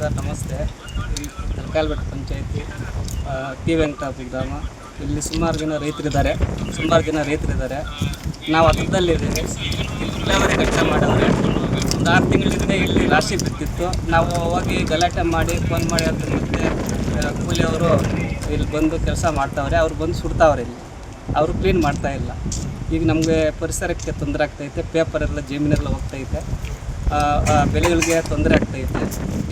Sir, ನಮಸ್ತೆ. ತರಕಾಲ್ಬೆಟ್ಟ ಪಂಚಾಯತಿ T ವೆಂಕಟಾಪಿ ಗ್ರಾಮ ಇಲ್ಲಿ ಸುಮಾರು ಜನ ರೈತರಿದ್ದಾರೆ. ಸುಮಾರು ಜನ ರೈತರಿದ್ದಾರೆ. ನಾವು ಹತ್ರದಲ್ಲಿದ್ದೀವಿ ಇಲ್ಲಿ ಇಲ್ಲಿವರೆಗೆ ಕೆಲಸ ಮಾಡಿದ್ರೆ ಒಂದು ಆರು ತಿಂಗಳಿಂದ ಇಲ್ಲಿ ರಾಶಿ ಬಿತ್ತಿತ್ತು ನಾವು ಹೋಗಿ ಗಲಾಟೆ ಮಾಡಿ ಫೋನ್ ಮಾಡಿ ಅಂತ ಮತ್ತೆ ಕೂಲಿಯವರು ಇಲ್ಲಿ ಬಂದು ಕೆಲಸ ಮಾಡ್ತಾವ್ರೆ. ಅವ್ರು ಬಂದು ಸುಡ್ತಾವ್ರೆ ಇಲ್ಲಿ. ಅವರು ಕ್ಲೀನ್ ಮಾಡ್ತಾ ಇಲ್ಲ. ಈಗ ನಮಗೆ ಪರಿಸರಕ್ಕೆ ತೊಂದರೆ ಆಗ್ತೈತೆ. ಎಲ್ಲ ಜಮೀನೆಲ್ಲ ಹೋಗ್ತೈತೆ. ಬೆಳೆಗಳಿಗೆ ತೊಂದರೆ ಆಗ್ತೈತೆ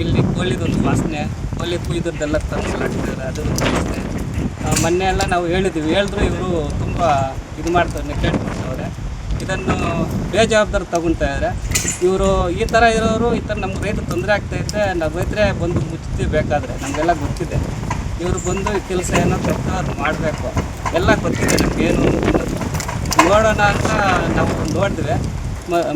ಇಲ್ಲಿ ಕೋಳಿದೊಂದು ವಾಸನೆ, ಕೋಳಿ ಕುಯ್ದದ್ದೆಲ್ಲ ತಂದು ಹಾಕ್ತಿದ್ದಾರೆ ಅದು ವಾಸನೆ. ಮೊನ್ನೆ ಎಲ್ಲ ನಾವು ಹೇಳಿದ್ವಿ, ಹೇಳಿದ್ರು ಇವರು ತುಂಬ ಇದು ಮಾಡ್ತಾರೆ ನೆಗ್ಲೆಕ್ಟ್ ಮಾಡ್ತವ್ರೆ ಇದನ್ನು ಬೇಜವಾಬ್ದಾರಿ ಇದ್ದಾರೆ ಇವರು ಈ ಥರ ಇರೋರು, ಈ ಥರ ನಮ್ಗೆ ರೈತರು ತೊಂದರೆ ಆಗ್ತಾಯಿದೆ ನಾವು ರೈತರೇ ಬಂದು ಮುಚ್ಚುತ್ತೀವಿ ಬೇಕಾದರೆ, ನಮಗೆಲ್ಲ ಗೊತ್ತಿದೆ. ಇವರು ಬಂದು ಕೆಲಸ ಏನೋ ತಪ್ಪು ಅದು ಮಾಡಬೇಕು. ಎಲ್ಲ ಗೊತ್ತಿದೆ ನಮಗೇನು ನೋಡೋಣ ಅಂತ ನಾವು ನೋಡಿದ್ವಿ.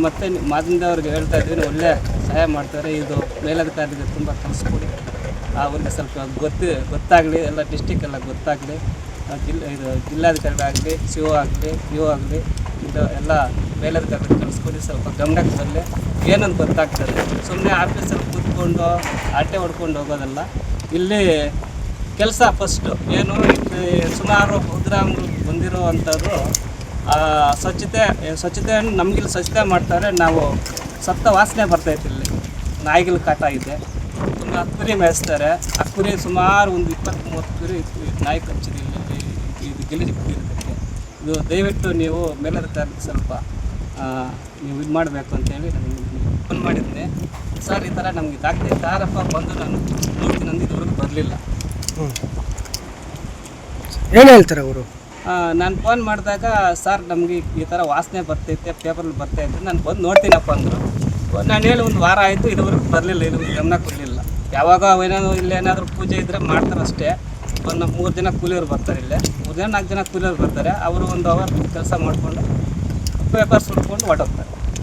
ಮತ್ತೆ ಮಾದಿಂದ ಅವ್ರಿಗೆ ಹೇಳ್ತಾ ಇದ್ದೀನಿ ಒಳ್ಳೆ ಸಹಾಯ ಮಾಡ್ತಾರೆ. ಇದು ಮೇಲಧಿಕಾರಿಗೆ ತುಂಬ ಕಲಿಸ್ಕೊಡಿ. ಅವ್ರಿಗೆ ಸ್ವಲ್ಪ ಗೊತ್ತು ಗೊತ್ತಾಗಲಿ ಎಲ್ಲ ಡಿಸ್ಟಿಕ್ ಎಲ್ಲ ಗೊತ್ತಾಗಲಿ. ಜಿಲ್ಲೆ ಇದು ಜಿಲ್ಲಾಧಿಕಾರಿಗಳಾಗಲಿ ಸಿ ಒ ಆಗಲಿ ಯು ಆಗಲಿ ಇದು ಎಲ್ಲ ಮೇಲಧಿಕಾರಿಗೆ ಕಲಿಸ್ಕೊಡಿ. ಸ್ವಲ್ಪ ಗಮನಕ್ಕೆ ಬರಲಿ ಏನಂತ ಗೊತ್ತಾಗ್ತದೆ. ಸುಮ್ಮನೆ ಆಫೀಸಲ್ಲಿ ಕೂತ್ಕೊಂಡು ಆಟೆ ಹೊಡ್ಕೊಂಡು ಹೋಗೋದಲ್ಲ. ಇಲ್ಲಿ ಕೆಲಸ ಫಸ್ಟು ಏನು ಸುಮಾರು ಪ್ರೋಗ್ರಾಮ್ಗಳು ಬಂದಿರೋ ಆ, ಸ್ವಚ್ಛತೆ ಸ್ವಚ್ಛತೆಯನ್ನು ನಮಗಿಲ್ಲಿ ಸ್ವಚ್ಛತೆ ಮಾಡ್ತಾರೆ. ನಾವು ಸತ್ತ ವಾಸನೆ ಬರ್ತೈತೆ ಇಲ್ಲಿ. ನಾಯಿಗಳ ಕಾಟ ಇದೆ. ತುಂಬ ಕುರಿ ಮೇಯಿಸ್ತಾರೆ. ಆ ಕುರಿ ಸುಮಾರು ಒಂದು ಇಪ್ಪತ್ತು ಮೂವತ್ತು ಕುರಿ ನಾಯಿ ಕಚ್ಚಿದೆ ಇಲ್ಲಿ ಇದು ಗಿಲಿಜಿ ಕುಡಿಯೋದಕ್ಕೆ ಇದು ದಯವಿಟ್ಟು ನೀವು ಮೇಲಧಿಕಾರಿಗೆ ಸ್ವಲ್ಪ. ನೀವು ಇದು ಮಾಡಬೇಕು ಅಂತೇಳಿ ನಾನು ಫೋನ್ ಮಾಡಿದ್ದೆ. ಸರ್, ಈ ಥರ ನಮಗೆ ಇದಾಗ್ತೈತೆ ತಾರಪ್ಪ ಬಂದು ನಾನು ನೋಡ್ತೀನಿ ನಂದು ಇದುವರೆಗೂ ಬರಲಿಲ್ಲ ಏನು ಹೇಳ್ತಾರೆ ಅವರು? ನಾನು ಫೋನ್ ಮಾಡಿದಾಗ, ಸರ್, ನಮಗೆ ಈ ಥರ ವಾಸನೆ ಬರ್ತೈತೆ ಪೇಪರಲ್ಲಿ ಬರ್ತೈತೆ ನಾನು ಬಂದು ನೋಡ್ತೀನಪ್ಪ ಅಂದರು. ನಾನು ಹೇಳಿ ಒಂದು ವಾರ ಆಯಿತು, ಇದುವರೆಗೂ ಬರಲಿಲ್ಲ, ಇದು ಗಮನ ಕೊಡಲಿಲ್ಲ. ಯಾವಾಗ ಏನಾದ್ರು ಇಲ್ಲಿ ಏನಾದರೂ ಪೂಜೆ ಇದ್ದರೆ ಮಾಡ್ತಾರೆ ಅಷ್ಟೇ ಒಂದು ಮೂರು ಜನ ಕೂಲಿಯವರು ಬರ್ತಾರೆ ಇಲ್ಲೇ. ಮೂರು ಜನ ನಾಲ್ಕು ಜನ ಕೂಲಿಯವರು ಬರ್ತಾರೆ. ಅವರು ಒಂದು ಅವರ್ ಕೆಲಸ ಮಾಡಿಕೊಂಡು ಪೇಪರ್ ಸುಟ್ಕೊಂಡು ಹೊರಟೋಗ್ತಾರೆ.